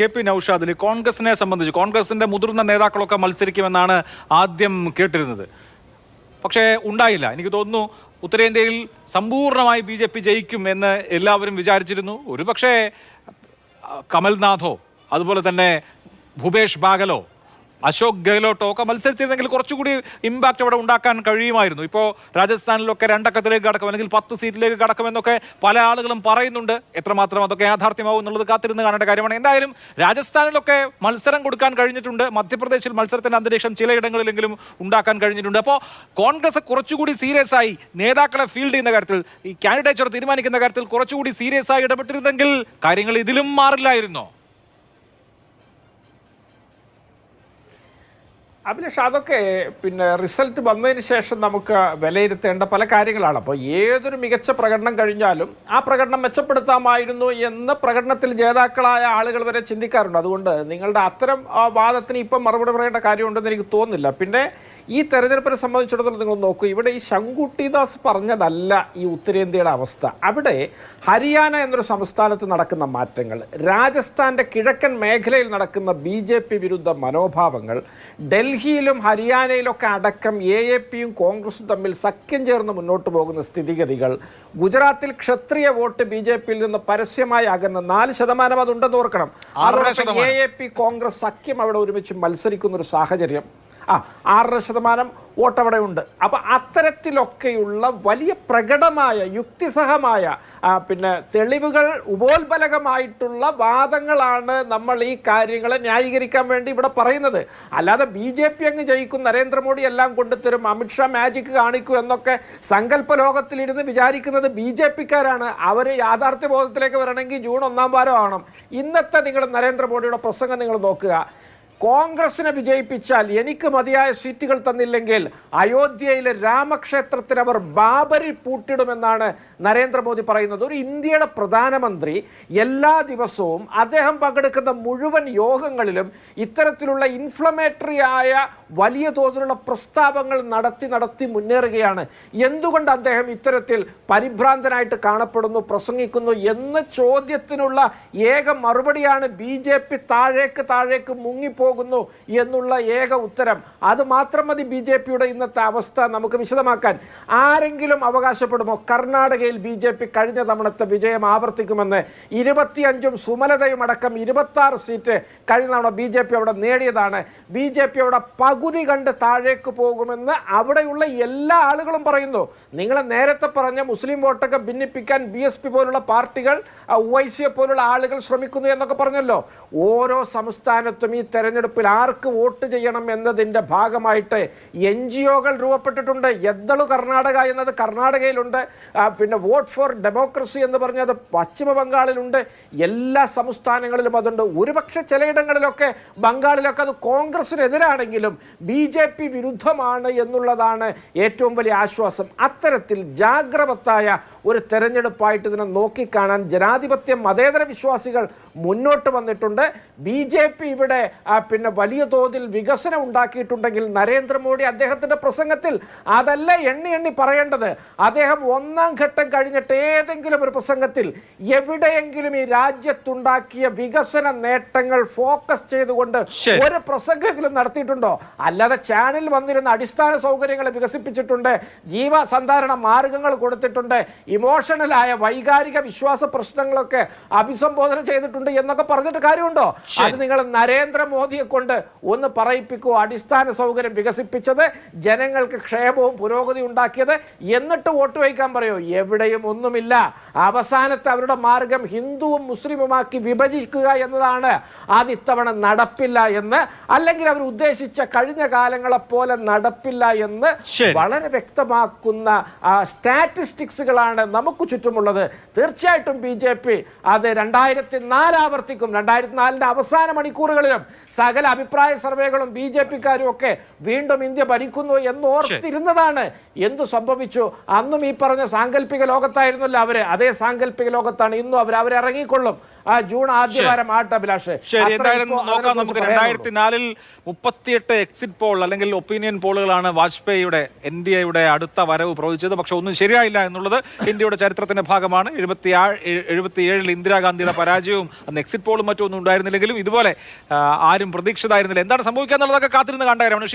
K P നൌഷാദിൽ കോൺഗ്രസിനെ സംബന്ധിച്ച് കോൺഗ്രസിന്റെ മുതിർന്ന നേതാക്കളൊക്കെ മത്സരിക്കുമെന്നാണ് ആദ്യം കേട്ടിരുന്നത്. പക്ഷേ ഉണ്ടായില്ല. എനിക്ക് തോന്നുന്നു ഉത്തരേന്ത്യയിൽ സമ്പൂർണമായി ബി ജെ പി ജയിക്കും എന്ന് എല്ലാവരും വിചാരിച്ചിരുന്നു. ഒരുപക്ഷേ കമൽനാഥോ അതുപോലെ തന്നെ ഭൂപേഷ് ബാഗലോ അശോക് ഗെഹ്ലോട്ടോ ഒക്കെ മത്സരിച്ചിരുന്നെങ്കിൽ കുറച്ചുകൂടി ഇമ്പാക്റ്റ് അവിടെ ഉണ്ടാക്കാൻ കഴിയുമായിരുന്നു. ഇപ്പോൾ രാജസ്ഥാനിലൊക്കെ രണ്ടക്കത്തിലേക്ക് കടക്കും അല്ലെങ്കിൽ പത്ത് സീറ്റിലേക്ക് കടക്കുമെന്നൊക്കെ പല ആളുകളും പറയുന്നുണ്ട്. എത്രമാത്രം അതൊക്കെ യാഥാർത്ഥ്യമാവും എന്നുള്ളത് കാത്തിരുന്ന് കാണേണ്ട കാര്യമാണ്. എന്തായാലും രാജസ്ഥാനിലൊക്കെ മത്സരം കൊടുക്കാൻ കഴിഞ്ഞിട്ടുണ്ട്. മധ്യപ്രദേശിൽ മത്സരത്തിന്റെ അന്തരീക്ഷം ചിലയിടങ്ങളിലെങ്കിലും ഉണ്ടാക്കാൻ കഴിഞ്ഞിട്ടുണ്ട്. അപ്പോൾ കോൺഗ്രസ് കുറച്ചുകൂടി സീരിയസ് ആയി നേതാക്കളെ ഫീൽഡ് ചെയ്യുന്ന കാര്യത്തിൽ ഈ കാൻഡിഡേച്ചർ തീരുമാനിക്കുന്ന കാര്യത്തിൽ കുറച്ചുകൂടി സീരിയസ് ആയി ഇടപെട്ടിരുന്നെങ്കിൽ കാര്യങ്ങൾ ഇതിലും മാറില്ലായിരുന്നോ? അഭിലാഷ് അതൊക്കെ പിന്നെ റിസൾട്ട് വന്നതിന് ശേഷം നമുക്ക് വിലയിരുത്തേണ്ട പല കാര്യങ്ങളാണ്. അപ്പോൾ ഏതൊരു മികച്ച പ്രകടനം കഴിഞ്ഞാലും ആ പ്രകടനം മെച്ചപ്പെടുത്താമായിരുന്നു എന്ന പ്രകടനത്തിൽ ജേതാക്കളായ ആളുകൾ വരെ ചിന്തിക്കാറുണ്ട്. അതുകൊണ്ട് നിങ്ങളുടെ അത്തരം വാദത്തിന് ഇപ്പം മറുപടി പറയേണ്ട കാര്യമുണ്ടെന്ന് എനിക്ക് തോന്നുന്നില്ല. പിന്നെ ഈ തെരഞ്ഞെടുപ്പിനെ സംബന്ധിച്ചിടത്തോളം നിങ്ങൾ നോക്കൂ. ഇവിടെ ഈ ശങ്കുട്ടിദാസ് പറഞ്ഞതല്ല ഈ ഉത്തരേന്ത്യയുടെ അവസ്ഥ. അവിടെ ഹരിയാന എന്നൊരു സംസ്ഥാനത്ത് നടക്കുന്ന മാറ്റങ്ങൾ രാജസ്ഥാന്റെ കിഴക്കൻ മേഖലയിൽ നടക്കുന്ന ബി വിരുദ്ധ മനോഭാവങ്ങൾ ഡൽഹിയിലും ഹരിയാനയിലൊക്കെ അടക്കം എ എ പിയും കോൺഗ്രസും തമ്മിൽ സഖ്യം ചേർന്ന് മുന്നോട്ട് പോകുന്ന സ്ഥിതിഗതികൾ. ഗുജറാത്തിൽ ക്ഷത്രിയ വോട്ട് ബി ജെ പിയിൽ നിന്ന് പരസ്യമായി അകന്ന് നാല് ശതമാനം അതുണ്ടെന്ന് ഓർക്കണം. അതോടൊപ്പം. എ എ പി കോൺഗ്രസ് സഖ്യം അവിടെ ഒരുമിച്ച് മത്സരിക്കുന്ന ഒരു സാഹചര്യം. ആ ആറര ശതമാനം വോട്ട് അവിടെ ഉണ്ട് അപ്പൊ അത്തരത്തിലൊക്കെയുള്ള വലിയ പ്രകടമായ യുക്തിസഹമായ പിന്നെ തെളിവുകൾ ഉപോത്ബലകമായിട്ടുള്ള വാദങ്ങളാണ് നമ്മൾ ഈ കാര്യങ്ങളെ ന്യായീകരിക്കാൻ വേണ്ടി ഇവിടെ പറയുന്നത്. അല്ലാതെ ബി ജെ പി അങ്ങ് ജയിക്കും നരേന്ദ്രമോദി എല്ലാം കൊണ്ടുത്തരും അമിത്ഷാ മാജിക്ക് കാണിക്കും എന്നൊക്കെ സങ്കല്പ ലോകത്തിലിരുന്ന് വിചാരിക്കുന്നത് ബി ജെ പിക്കാരാണ്. അവർ യാഥാർത്ഥ്യ ബോധത്തിലേക്ക് വരണമെങ്കിൽ ജൂൺ ഒന്നാം വാരം ആവണം ഇന്നത്തെ നിങ്ങൾ നരേന്ദ്രമോദിയുടെ പ്രസംഗം നിങ്ങൾ നോക്കുക. കോൺഗ്രസിനെ വിജയിപ്പിച്ചാൽ എനിക്ക് മതിയായ സീറ്റുകൾ തന്നില്ലെങ്കിൽ അയോധ്യയിലെ രാമക്ഷേത്രത്തിന് അവർ ബാബരി പൂട്ടിടുമെന്നാണ് നരേന്ദ്രമോദി പറയുന്നത്. ഒരു ഇന്ത്യയുടെ പ്രധാനമന്ത്രി എല്ലാ ദിവസവും അദ്ദേഹം പങ്കെടുക്കുന്ന മുഴുവൻ യോഗങ്ങളിലും ഇത്തരത്തിലുള്ള ഇൻഫ്ലമേറ്ററി ആയ വലിയ തോതിലുള്ള പ്രസ്താവങ്ങൾ നടത്തി നടത്തി മുന്നേറുകയാണ്. എന്തുകൊണ്ട് അദ്ദേഹം ഇത്തരത്തിൽ പരിഭ്രാന്തനായിട്ട് കാണപ്പെടുന്നു പ്രസംഗിക്കുന്നു എന്ന ചോദ്യത്തിനുള്ള ഏക മറുപടിയാണ് ബി താഴേക്ക് താഴേക്ക് മുങ്ങിപ്പോകുന്നു എന്നുള്ള ഏക ഉത്തരം. അത് മാത്രം മതി ബി ജെ പിയുടെ ഇന്നത്തെ അവസ്ഥ നമുക്ക് വിശദമാക്കാൻ. ആരെങ്കിലും അവകാശപ്പെടുമോ? കർണാടകയിൽ ബി ജെ പി കഴിഞ്ഞ തവണത്തെ വിജയം ആവർത്തിക്കുമെന്ന് ഇരുപത്തിയഞ്ചും സുമലതയും അടക്കം ഇരുപത്തി ആറ് സീറ്റ് കഴിഞ്ഞ തവണ ബി ജെ പി അവിടെ നേടിയതാണ്. ബി ജെ പി അവിടെ പകുതി കണ്ട് താഴേക്ക് പോകുമെന്ന് അവിടെയുള്ള എല്ലാ ആളുകളും പറയുന്നു. നിങ്ങൾ നേരത്തെ പറഞ്ഞ മുസ്ലിം വോട്ടൊക്കെ ഭിന്നിപ്പിക്കാൻ ബി എസ് പി പോലുള്ള പാർട്ടികൾ ഒവൈസിയെ പോലുള്ള ആളുകൾ ശ്രമിക്കുന്നു എന്നൊക്കെ പറഞ്ഞല്ലോ. ഓരോ സംസ്ഥാനത്തും ഈ തെരഞ്ഞെടുപ്പിൽ ആർക്ക് വോട്ട് ചെയ്യണം എന്നതിന്റെ ഭാഗമായിട്ട് എൻ ജി ഒകൾ രൂപപ്പെട്ടിട്ടുണ്ട്. എദ്ദളു കർണാടക എന്നത് കർണാടകയിലുണ്ട്. പിന്നെ വോട്ട് ഫോർ ഡെമോക്രസി എന്ന് പറഞ്ഞത് പശ്ചിമ ബംഗാളിലുണ്ട്. എല്ലാ സംസ്ഥാനങ്ങളിലും അതുണ്ട്. ഒരുപക്ഷെ ചിലയിടങ്ങളിലൊക്കെ ബംഗാളിലൊക്കെ അത് കോൺഗ്രസിനെതിരാണെങ്കിലും ബി ജെ പി വിരുദ്ധമാണ് എന്നുള്ളതാണ് ഏറ്റവും വലിയ ആശ്വാസം. അത്തരത്തിൽ ജാഗ്രവത്തായ ഒരു തെരഞ്ഞെടുപ്പായിട്ട് ഇതിനെ നോക്കിക്കാണാൻ ജനാധിപത്യ മതേതര വിശ്വാസികൾ മുന്നോട്ട് വന്നിട്ടുണ്ട്. ബി ജെ പി ഇവിടെ പിന്നെ വലിയ തോതിൽ വികസനം ഉണ്ടാക്കിയിട്ടുണ്ടെങ്കിൽ നരേന്ദ്രമോദി അദ്ദേഹത്തിന്റെ പ്രസംഗത്തിൽ അതല്ല എണ്ണി എണ്ണി പറയേണ്ടത്. അദ്ദേഹം ഒന്നാം ഘട്ടം കഴിഞ്ഞിട്ട് ഏതെങ്കിലും ഒരു പ്രസംഗത്തിൽ എവിടെയെങ്കിലും ഈ രാജ്യത്തുണ്ടാക്കിയ വികസന നേട്ടങ്ങൾ ഫോക്കസ് ചെയ്തുകൊണ്ട് ഒരു പ്രസംഗമെങ്കിലും നടത്തിയിട്ടുണ്ടോ? അല്ലാതെ ചാനൽ വന്നിരുന്ന അടിസ്ഥാന സൗകര്യങ്ങൾ വികസിപ്പിച്ചിട്ടുണ്ട് ജീവസന്ധാരണ മാർഗങ്ങൾ കൊടുത്തിട്ടുണ്ട് ഇമോഷണലായ വൈകാരിക വിശ്വാസ പ്രശ്നങ്ങളൊക്കെ അഭിസംബോധന ചെയ്തിട്ടുണ്ട് എന്നൊക്കെ പറഞ്ഞിട്ട് കാര്യമുണ്ടോ? അത് നിങ്ങൾ നരേന്ദ്രമോദിയെ കൊണ്ട് ഒന്ന് പറയിപ്പിക്കുക അടിസ്ഥാന സൗകര്യം വികസിപ്പിച്ചത് ജനങ്ങൾക്ക് ക്ഷേമവും പുരോഗതി ഉണ്ടാക്കിയത് എന്നിട്ട് വോട്ട് വയ്ക്കാൻ പറയോ? എവിടെയും ഒന്നുമില്ല. അവസാനത്തെ അവരുടെ മാർഗം ഹിന്ദുവും മുസ്ലിമുമാക്കി വിഭജിക്കുക എന്നതാണ്. അത് ഇത്തവണ നടപ്പില്ല എന്ന് അല്ലെങ്കിൽ അവർ ഉദ്ദേശിച്ച കഴിഞ്ഞ കാലങ്ങളെ പോലെ നടപ്പില്ല എന്ന് വളരെ വ്യക്തമാക്കുന്ന സ്റ്റാറ്റിസ്റ്റിക്സുകളാണ് നമുക്ക് ചുറ്റുമുള്ളത്. തീർച്ചയായിട്ടും ബി ജെ പി അത് രണ്ടായിരത്തി നാല് ആവർത്തിക്കും. രണ്ടായിരത്തി നാലിന്റെ അവസാന മണിക്കൂറുകളിലും സകല അഭിപ്രായ സർവേകളും ബി ജെ പിക്കാരും ഒക്കെ വീണ്ടും ഇന്ത്യ ഭരിക്കുന്നു എന്ന് ഓർത്തിരുന്നതാണ്. എന്തു സംഭവിച്ചു? അന്നും ഈ പറഞ്ഞ സാങ്കല്പിക ലോകത്തായിരുന്നല്ലോ അവർ. അതേ സാങ്കല്പിക ലോകത്താണ് ഇന്നും അവർ അവരിറങ്ങിക്കൊള്ളും ആ ജൂൺ ആദ്യവാരം ആട്ടെ അഭിലാഷ്? ശരി എന്തായാലും നോക്കാം നമുക്ക്. രണ്ടായിരത്തി നാലിൽ മുപ്പത്തിയെട്ട് എക്സിറ്റ് പോൾ അല്ലെങ്കിൽ ഒപ്പീനിയൻ പോളുകളാണ് വാജ്പേയിയുടെ എൻ ഡി എയുടെ അടുത്ത വരവ് പ്രവചിച്ചത്. പക്ഷെ ഒന്നും ശരിയായില്ല എന്നുള്ളത് ഇന്ത്യയുടെ ചരിത്രത്തിന്റെ ഭാഗമാണ്. എഴുപത്തി എഴുപത്തിയേഴിൽ ഇന്ദിരാഗാന്ധിയുടെ പരാജയവും അന്ന് എക്സിറ്റ് പോളും മറ്റൊന്നും ഉണ്ടായിരുന്നില്ലെങ്കിലും ഇതുപോലെ ആരും പ്രതീക്ഷിതായിരുന്നില്ല എന്താണ് സംഭവിക്കുക എന്നുള്ളതൊക്കെ കാത്തിരുന്ന് കണ്ടായിരുന്നു